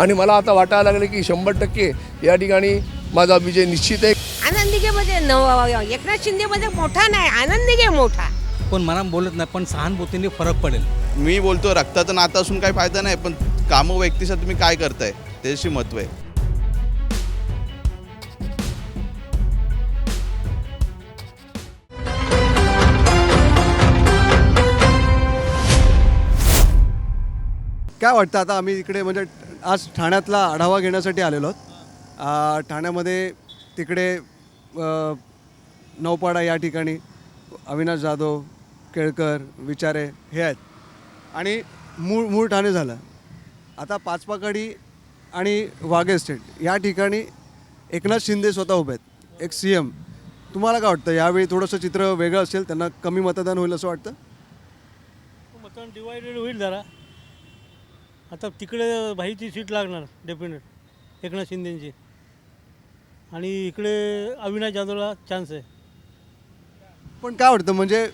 आणि मला आता वाटायला लागले की शंभर टक्के या ठिकाणी माझा विजय निश्चित आहे. आनंदीगेमध्ये नव एकनाथ शिंदेमध्ये मोठा नाही आनंदीगे मोठा. पण मला बोलत नाही पण सहानुभूतीने फरक पडेल. मी बोलतो रक्ताचं नातं असून काही फायदा नाही पण कामं व्यक्तीसाठी तुम्ही काय करताय त्याची महत्त्व आहे. काय वाटतं आता आम्ही इकडे म्हणजे आज ठाण्यातला आढावा घेण्यासाठी आलेलो आहोत. ठाण्यामध्ये तिकडे नौपाडा या ठिकाणी अविनाश जाधव केळकर विचारे हे आहेत. आणि मूळ मूळ ठाणे झालं. आता पाचपाकडी आणि वाघे स्टेट या ठिकाणी एकनाथ शिंदे स्वतः उभे आहेत. एक सी एम तुम्हाला काय वाटतं? यावेळी थोडंसं चित्र वेगळं असेल त्यांना कमी मतदान होईल असं वाटतं? मतदान डिवायडेड होईल जरा. आता तिकडे भाईची सीट लागणार डेफिनेट एकनाथ शिंदेची. आणि इकडे अविनाश जाधवला चान्स आहे. पण काय वाटतं म्हणजे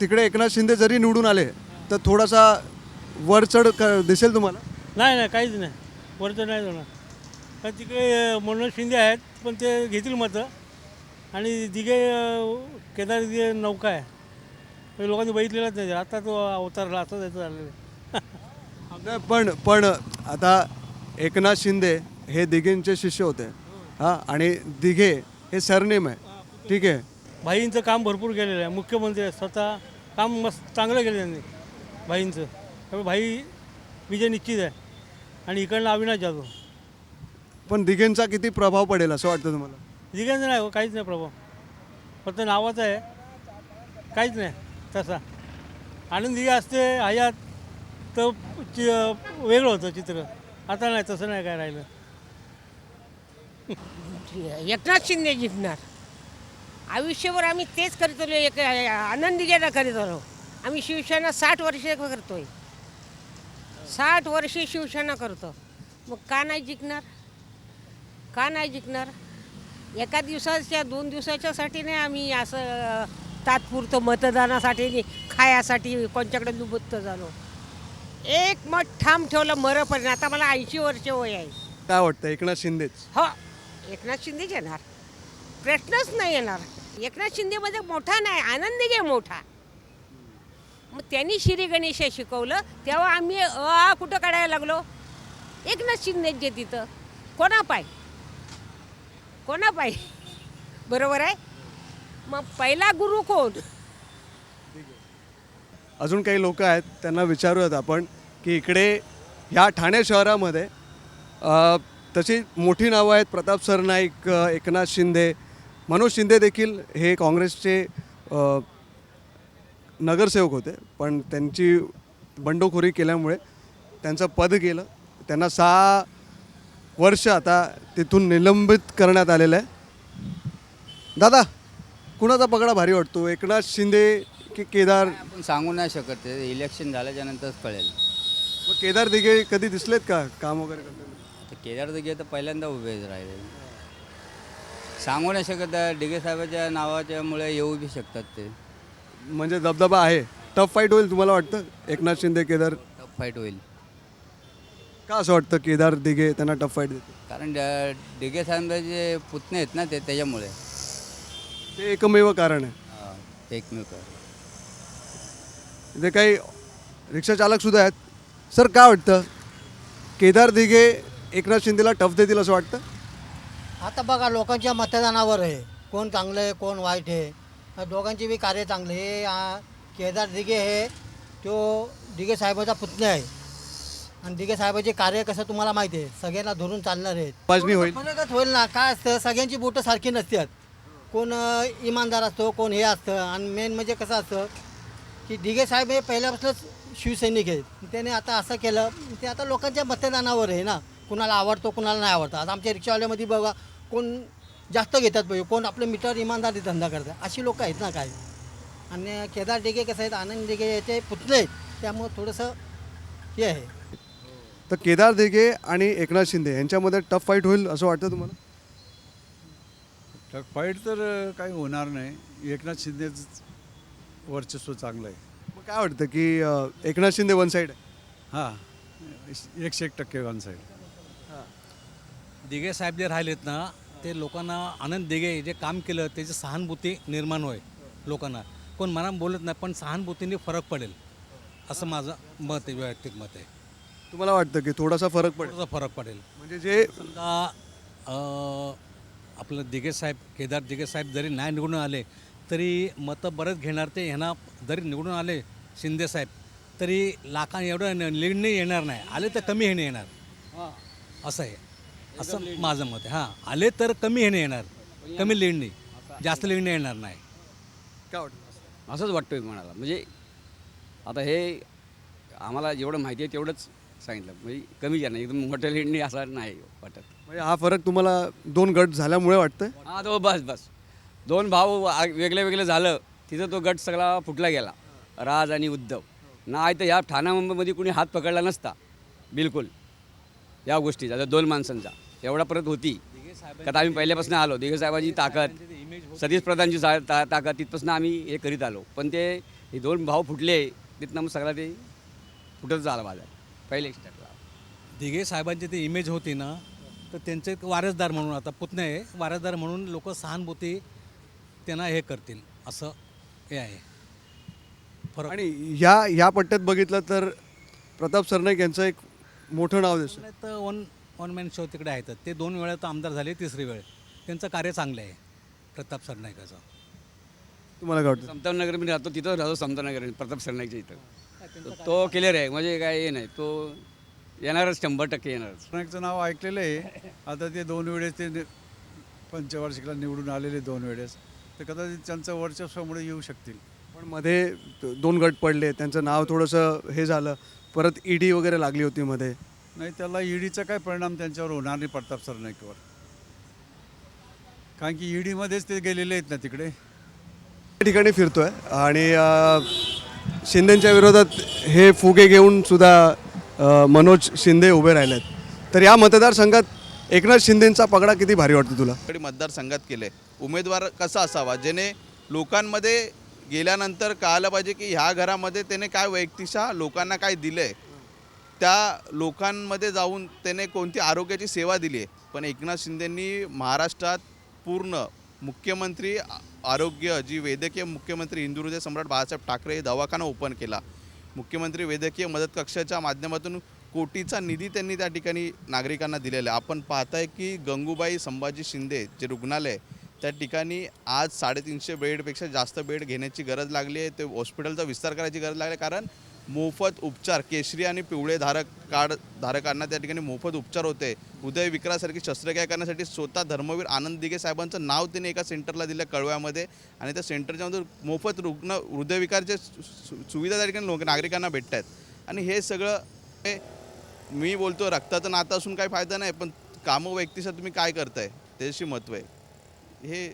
तिकडे एकनाथ शिंदे जरी निवडून आले तर थोडासा वरचढ क- दिसेल तुम्हाला? नाही नाही काहीच नाही. वरचं नाही जाणार. कारण तिकडे अं, मनोज शिंदे आहेत पण ते घेतील मतं. आणि दिघे अं, केदार दिघे नौका आहे. लोकांनी बघितलेलाच नाही. आता तो अवतारला आता त्याचं झालेलं आहे. नाही, पण पण आता एकनाथ शिंदे हे दिघेंचे शिष्य होते. हां आणि दिघे हे सरनेम आहे. ठीक आहे. भाईंचं काम भरपूर केलेलं आहे. मुख्यमंत्री स्वतः काम मस्त चांगलं केलं त्यांनी भाईंचं. त्यामुळे भाई विजय निश्चित आहे. आणि इकडनं अविनाश जाधव. पण दिघेंचा किती प्रभाव पडेल असं वाटतं तुम्हाला? दिघांचं नाही हो काहीच नाही प्रभाव. फक्त नावाचं आहे. काहीच नाही तसा. आनंद दिघे असते हयात तर चि वेगळं होतं चित्र. आता नाही तसं नाही काय राहिलं. एकनाथ शिंदे जिंकणार. आयुष्यभर आम्ही तेच करतो एक आनंदीगेला करीत आलो. आम्ही शिवसेना साठ वर्ष करतोय. साठ वर्षे शिवसेना करतो. मग का नाही जिंकणार? का नाही जिंकणार? एका दिवसाच्या दोन दिवसाच्यासाठी नाही आम्ही असं तात्पुरतं मतदानासाठी खायासाठी कोणच्याकडे लुबत्त झालो. एक मत ठाम ठेवलं मरपर्यंत आता मला ऐंशी वर्ष वय आहे. काय वाटतं एकनाथ शिंदेच. हो. एकनाथ शिंदेच येणार. प्रश्नच नाही येणार. एकनाथ शिंदेमध्ये मोठा नाही आनंदीगे मोठा. मग त्यांनी श्री गणेश शिकवलं तेव्हा आम्ही अ आ कुठं काढायला लागलो? एकनाथ शिंदेच जे तिथं. कोणा पाय? कोणा पाय? बरोबर आहे? मग पहिला गुरु कोण? अजून काही लोक आहेत त्यांना विचारूयात आपण की इकडे ह्या ठाणे शहरामध्ये तशी मोठी नावं आहेत प्रताप सरनाईक एकनाथ शिंदे. मनोज शिंदे देखील हे काँग्रेसचे नगरसेवक होते पण त्यांची बंडखोरी केल्यामुळे त्यांचं पद गेलं. त्यांना सहा वर्ष आता तिथून निलंबित करण्यात आलेलं आहे. दादा कुणाचा पगडा भारी वाटतो? एकनाथ शिंदे की केदार आपण सांगू नाही शकत ते इलेक्शन झाल्याच्या नंतरच कळेल. मग केदार दिघे कधी दिसलेत का? काम वगैरे करताना? तर केदार दिघे तर पहिल्यांदा उभे राहिले. सांगू नाही शकत आहे. दिघे साहेबाच्या नावाच्यामुळे येऊ बी शकतात ते. म्हणजे दबदबा आहे. टफ फाईट होईल तुम्हाला वाटतं? एकनाथ शिंदे केदार? टफ फाईट होईल. का असं वाटतं केदार दिघे त्यांना टफ फाईट देते कारण ड- दिघे साहेबाचे पुतणे आहेत ना ते त्याच्यामुळे. ते एकमेव कारण आहे. हा, एकमेव कारण. इथे काही रिक्षा चालक सुद्धा आहेत. सर काय वाटतं? केदार दिघे एकनाथ शिंदेला टफ देतील असं वाटतं? आता बघा लोकांच्या मतदानावर आहे. कोण चांगलं आहे कोण वाईट आहे. दोघांचे बी कार्य चांगले हे आ, केदार दिघे हे तो दिघे साहेबाचा पुतण्या आहे. आणि दिघे साहेबाचे कार्य कसं तुम्हाला माहिती आहे? सगळ्यांना धरून चालणार आहेत. होईल. फरकच होईल ना? काय असतं? सगळ्यांची बोटं सारखी नसतात. कोण अ, इमानदार असतो कोण हे असतं. आणि मेन म्हणजे कसं असतं? की दिघे साहेब हे पहिल्यापासूनच शिवसैनिक आहेत. त्याने आता असं केलं. ते आता लोकांच्या मतदानावर आहे ना. कुणाला आवडतो कुणाला नाही आवडतं. आता आमच्या रिक्षावाल्यामध्ये बघा कोण जास्त घेतात पाहिजे कोण आपले मीटर इमानदारी धंदा करतात. अशी लोक आहेत ना काय आणि केदार डिगे कसं आहेत आनंद डिगे याचे पुतले आहेत. त्यामुळं थोडंसं हे आहे. तर केदार दिघे आणि एकनाथ शिंदे यांच्यामध्ये टफ फाईट होईल असं वाटतं तुम्हाला? फाईट तर काही होणार नाही. एकनाथ शिंदेच वर्चस्व चांगलं आहे. मग काय वाटतं की अं, एकनाथ शिंदे वन साईड आहे? हां. एकशे एक टक्के वन साईड दिघे साहेब जे राहिलेत ना ते लोकांना आनंद दिघे जे काम केलं त्याची सहानुभूती निर्माण होय लोकांना. कोण मना बोलत नाही पण सहानुभूतीने फरक पडेल असं माझं मत आहे वैयक्तिक मत आहे. तुम्हाला वाटतं की थोडासा फरक पडेल? थोडासा फरक पडेल. म्हणजे जे समजा अं, आपलं दिघे साहेब केदार दिघे साहेब जरी नाही निवडून आले तरी मतं बरेच घेणार ते ह्यांना जरी निवडून आले शिंदे साहेब तरी लाखां एवढं लीडने येणार नाही. आले तर कमी ह्याने येणार. असं आहे. असं माझं मत आहे. हां. आले तर कमी ह्याने येणार. कमी लीडने जास्त लीडने येणार नाही. काय वाटतं असंच वाटतं म्हणाला म्हणजे आता हे आम्हाला जेवढं माहिती आहे तेवढंच सांगितलं. म्हणजे कमी नाही. एकदम मोठ्या लीडनी असं नाही वाटत. म्हणजे हा फरक तुम्हाला दोन गट झाल्यामुळे वाटतंय? हा तो बस बस. दोन भाऊ वेगळे वेगळे झालं तिथं तो गट सगळा फुटला गेला. राज आणि उद्धव. नाही तर ह्या ठाण्यामध्ये कुणी हात पकडला नसता. बिलकुल. या गोष्टीचा जर दोन माणसांचा. एवढा परत होती. का आम्ही पहिल्यापासून आलो. दिघे साहेबांची ताकद सतीश प्रधानची सा- ता ताकद तिथपासून आम्ही हे करीत आलो. पण ते हे दोन भाव फुटले तिथनं मग सगळा ते फुटत झाला बाजार. पहिले स्टार्टला दिघे साहेबांची ती इमेज होती ना तर त्यांचे एक वारसदार म्हणून आता पुतणे वारसदार म्हणून लोक सहानुभूती त्यांना हे करतील असं हे आहे. फरक. आणि या या पट्ट्यात बघितलं तर प्रताप सरनाईक यांचं एक मोठं नाव दिसतं. नाही तर वन वन मॅन शो तिकडे आहेत. ते दोन वेळा तर आमदार झाले तिसरी वेळ. त्यांचं कार्य चांगलं आहे प्रताप सरनाईकाचं. तुम्हाला काय वाटतं? समतानगर मी राहतो तिथं राहतो समतानगर प्रताप सरनाईकच्या इथं. तो क्लिअर आहे म्हणजे काय हे नाही तो येणारच शंभर टक्के येणारच. सरनाईकचं नाव ऐकलेलं आहे. आता ते दोन वेळेस ते नि- पंचवार्षिकला निवडून आलेले दोन वेळेस. तर कदाचित त्यांचं वर्चस्वामुळे येऊ शकतील. पण मध्ये दोन गट पडले त्यांचं नाव थोडंसं हे झालं परत ईडी वगैरे लागली होती मध्ये. नाही त्याला ईडीचा काय परिणाम त्यांच्यावर होणार नाही प्रताप सरनाईकवर. कारण की ईडीमध्येच ते गेलेले आहेत ना तिकडे. ठिकाणी फिरतोय आणि शिंदेच्या विरोधात हे फुगे घेऊन सुद्धा मनोज शिंदे उभे राहिलेत. तर या मतदारसंघात एकनाथ शिंदेंचा पगडा किती भारी वाटतो तुला? मतदारसंघात केले. उमेदवार कसा असावा? जेणे लोकांमध्ये गेल्यानंतर कळालं पाहिजे की ह्या घरामध्ये त्याने काय वैयक्तिकशा लोकांना काय दिलं आहे त्या लोकांमध्ये जाऊन त्याने कोणती आरोग्याची सेवा दिली आहे पण एकनाथ शिंदेंनी महाराष्ट्रात पूर्ण मुख्यमंत्री आरोग्य जी वैद्यकीय मुख्यमंत्री हिंदुहृदय सम्राट बाळासाहेब ठाकरे हे दवाखाना ओपन केला. मुख्यमंत्री वैद्यकीय मदत कक्षाच्या माध्यमातून कोटीचा निधी त्यांनी त्या ठिकाणी नागरिकांना दिलेला आहे. आपण पाहताय की गंगूबाई संभाजी शिंदे जे रुग्णालय त्या ठिकाणी आज साडेतीनशे बेडपेक्षा जास्त बेड घेण्याची गरज लागली आहे. ते हॉस्पिटलचा विस्तार करायची गरज लागली आहे. कारण मोफत उपचार केशरी आणि पिवळे धारक कार्ड धारकांना त्या ठिकाणी मोफत उपचार होते. हृदयविकारासारखी शस्त्रक्रिया करण्यासाठी स्वतः धर्मवीर आनंद दिघे साहेबांचं नाव त्यांनी एका सेंटरला दिलं कळव्यामध्ये. आणि त्या सेंटरच्यामधून मोफत रुग्ण हृदयविकारचे सु- सु- सुविधा त्या ठिकाणी नागरिकांना भेटत आहेत आणि हे सगळं हे मी बोलतो रक्ताचं नातं असून काही फायदा नाही पण कामं व्यक्तीसाठी तुम्ही काय करताय त्याच्याशी महत्त्व आहे. हे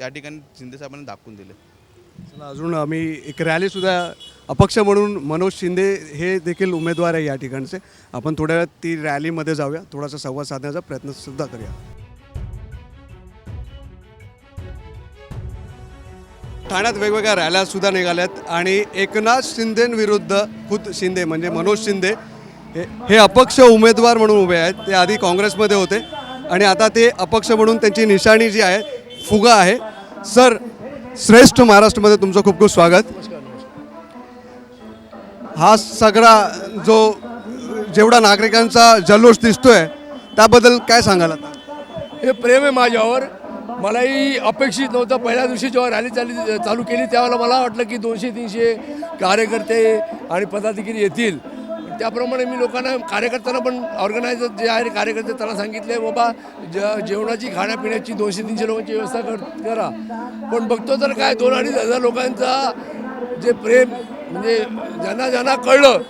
या ठिकाणी शिंदे साहेबांनी दाखवून दिले. चला अजून आम्ही एक रॅलीसुद्धा अपक्ष म्हणून मनोज शिंदे हे देखील उमेदवार आहे या ठिकाणचे. आपण थोड्या वेळात ती रॅलीमध्ये जाऊया. थोडासा संवाद साधण्याचा प्रयत्नसुद्धा करूया. ठाण्यात वेगवेगळ्या रॅल्यासुद्धा निघाल्यात आणि एकनाथ शिंदेविरुद्ध खुद शिंदे म्हणजे मनोज शिंदे हे हे अपक्ष उमेदवार म्हणून उभे आहेत. ते आधी काँग्रेसमध्ये होते. आणि आता ते अपक्ष म्हणून त्यांची निशाणी जी आहे फुगा आहे. सर श्रेष्ठ महाराष्ट्रामध्ये तुमचं खूप खूप स्वागत. हा सगळा जो जेवढा नागरिकांचा जल्लोष दिसतोय त्याबद्दल काय सांगाल आता? हे प्रेम आहे माझ्यावर. मलाही अपेक्षित नव्हतं. पहिल्या दिवशी जेव्हा रॅली चाली चालू केली त्यावेळेला मला वाटलं की दोनशे तीनशे कार्यकर्ते आणि पदाधिकारी येतील. त्याप्रमाणे मी लोकांना कार्यकर्त्यांना पण ऑर्गनायझर जे आहे कार्यकर्ते त्यांना सांगितले बाबा ज जेवणाची खाण्यापिण्याची दोनशे तीनशे लोकांची व्यवस्था कर करा. पण बघतो तर काय दोन अडीच हजार लोकांचा जे प्रेम म्हणजे ज्यांना ज्यांना कळलं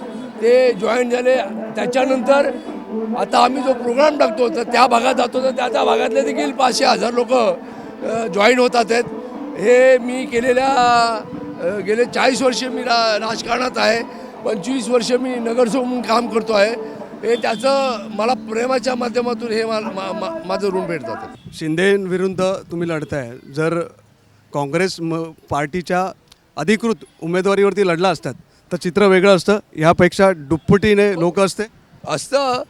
ते जॉईन झाले. त्याच्यानंतर आता आम्ही जो प्रोग्राम टाकतो तर त्या भागात जातो तर त्या त्या भागातले देखील पाचशे हजार लोक जॉईन होतात आहेत. हे मी केलेल्या गेले चाळीस वर्ष मी रा राजकारणात आहे. पंचवीस वर्ष मी नगरसेवक म्हणून काम करतो आहे. हे त्याचं मला प्रेमाच्या माध्यमातून हे मा- माझं ऋण भेट जातं शिंदेविरुद्ध तुम्ही लढताय. जर काँग्रेस म पार्टीच्या अधिकृत उमेदवारीवरती लढला असतात तर चित्र वेगळं असतं. ह्यापेक्षा दुप्पटीने लोक असते. असतं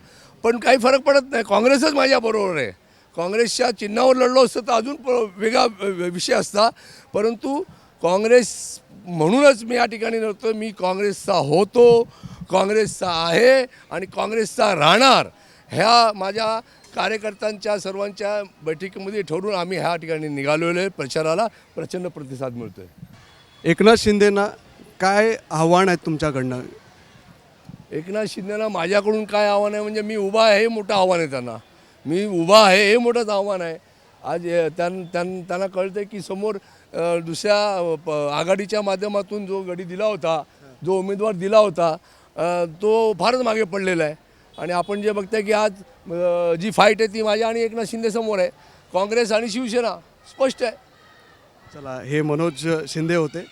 पण काही फरक पडत नाही. काँग्रेसच माझ्याबरोबर आहे. काँग्रेसच्या चिन्हावर लढलो असतं तर अजून वेगळा विषय असता. परंतु काँग्रेस म्हणूनच मी या ठिकाणी नव्हतो. मी काँग्रेसचा होतो काँग्रेसचा आहे आणि काँग्रेसचा राहणार ह्या माझ्या कार्यकर्त्यांच्या सर्वांच्या बैठकीमध्ये ठरवून आम्ही ह्या ठिकाणी निघालेलो आहे प्रचाराला. प्रचंड प्रतिसाद मिळतो आहे एकनाथ शिंदेना काय आव्हान आहेत तुमच्याकडनं? एकनाथ शिंदेना माझ्याकडून काय आव्हान आहे म्हणजे मी उभा आहे हे मोठं आव्हान आहे त्यांना. मी उभा आहे हे मोठंच आव्हान आहे. आज त्यां त्यां त्यांना कळतं आहे की समोर दुसऱ्या प- आघाडीच्या माध्यमातून जो गडी दिला होता जो उमेदवार दिला होता तो फारच मागे पडलेला आहे. आणि आपण जे बघताय की आज जी फाईट आहे ती माझ्या आणि एकनाथ शिंदे समोर आहे. काँग्रेस आणि शिवसेना स्पष्ट आहे. चला हे मनोज शिंदे होते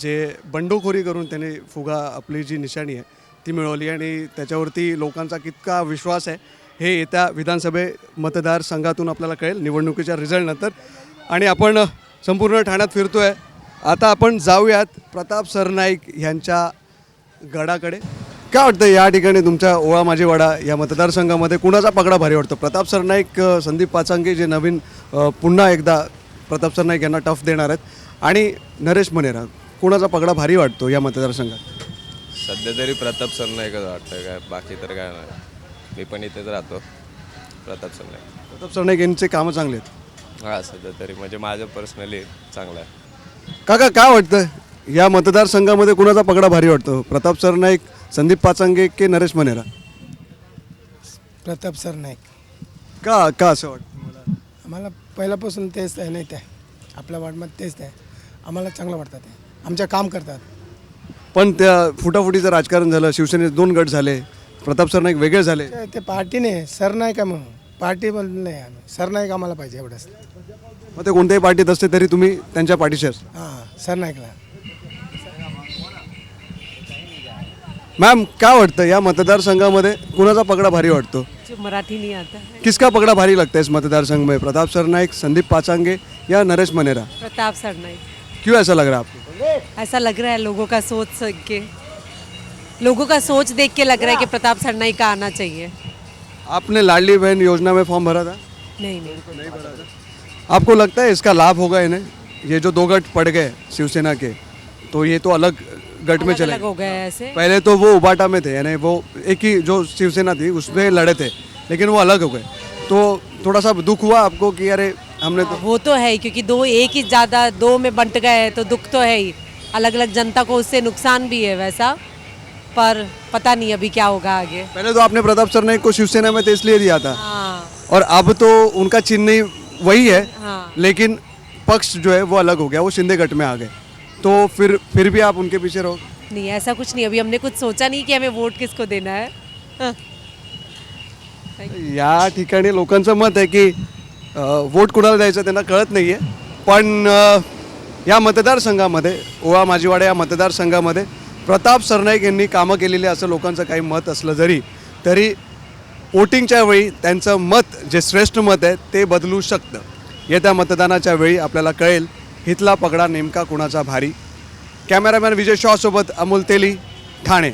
जे बंडखोरी करून त्यांनी फुगा आपली जी निशाणी आहे ती मिळवली आणि त्याच्यावरती लोकांचा कितका विश्वास आहे हे येत्या विधानसभे मतदारसंघातून आपल्याला कळेल. निवडणुकीच्या रिझल्टनंतर आणि आपण संपूर्ण ठाण्यात फिरतो आहे आता आपण जाऊयात प्रताप सरनाईक यांच्या गडाकडे. काय वाटतं या ठिकाणी तुमच्या ओळा माझीवाडा या मतदारसंघामध्ये? कुणाचा पगडा भारी वाटतो? प्रताप सरनाईक संदीप पाचांगे जे नवीन पुन्हा एकदा प्रताप सरनाईक यांना टफ देणार आहेत. आणि नरेश मनेरा कुणाचा पगडा भारी वाटतो या मतदारसंघात? सध्या तरी प्रताप सर नाही का वाटतं काय बाकी तर काय नाही. मी पण इथेच राहतो. प्रताप सर नाही प्रताप सरनाईक यांचे कामं चांगले आहेत. हा सध्या तरी. म्हणजे माझं पर्सनली चांगलं आहे. काका काय वाटतं या मतदारसंघामध्ये कुणाचा पगडा भारी वाटतो? प्रताप सरनाईक संदीप पाचांगे की नरेश मनेरा? प्रताप सर नाईक का का असं वाटतं आम्हाला पहिल्यापासून तेच आहे नाही ते. आपल्या वार्डमध्ये तेच आहे आम्हाला चांगलं वाटतं ते. आमच्या काम करतात. पण त्या फुटाफुटीचं राजकारण झालं शिवसेनेचे दोन गट झाले प्रताप सरनाईक वेगळे झाले. ते- ते पार्टीने सर नाईक आहे म्हणून. पार्टी म्हणून नाही आम्ही. सर नाईक आम्हाला पाहिजे एवढंच. मग ते कोणत्याही पार्टीत असते तरी तुम्ही त्यांच्या पाठीशी असता. हां सर नाईकला. मॅम काय वाटतं? या मतदारसंघामध्ये कुणाचा पगडा भारी वाटतो? मराठी नहीं आता. है किसका पगड़ा भारी लगता है इस मतदार संघ में प्रताप सरनाइक संदीप पाचांगे या नरेश मनेरा. प्रताप सरनाई क्यों ऐसा लग रहा है आपको? ऐसा लग रहा है लोगों का सोच के लोगों का सोच देख के लग रहा है कि प्रताप सरनाई का आना चाहिए. आपने लाडली बहन योजना में फॉर्म भरा था? नहीं नहीं। नहीं भरा आपको लगता है इसका लाभ होगा इन्हें? ये जो दो गट पड़ गए शिवसेना के तो ये तो अलग गट में चले। अलग हो गए ऐसे। पहले तो वो उबाटा में थे यानी वो एक ही जो शिवसेना थी उसमें लड़े थे लेकिन वो अलग हो गए। तो थोड़ा सा दुख हुआ आपको कि अरे हमने तो वो तो है ही क्योंकि दो एक ही ज़्यादा दो में बंट गए तो दुख तो है ही। अलग अलग जनता को उससे नुकसान भी है वैसा? पर पता नहीं अभी क्या होगा आगे। पहले तो आपने प्रताप सरनाइक को शिवसेना में तो इसलिए दिया था। हाँ। और अब तो उनका चिन्ह वही है हाँ। लेकिन पक्ष जो है वो अलग हो गया वो शिंदे गट में आ गए। तो फिर फिर भी आप उनके पीछे रहो। नहीं ऐसा कुछ नहीं अभी हमने कुछ सोचा नहीं कि हमें वोट किसको देना है। हाँ। या ठिकाणी लोकांचं मत आहे की अ, वोट कुणाला द्यायचं त्यांना कळत नाही आहे पण अ, या मतदारसंघामध्ये ओळा माझीवाडा या मतदारसंघामध्ये प्रताप सरनाईक यांनी कामं केलेली असं लोकांचं काही मत असलं जरी तरी वोटिंगच्या वेळी त्यांचं मत जे श्रेष्ठ मत आहे ते बदलू शकतं. येत्या मतदानाच्या वेळी आपल्याला कळेल हितला पगडा नेमका कुणाचा भारी. कॅमेरामॅन विजय शॉसोबत अमोल तेली ठाणे.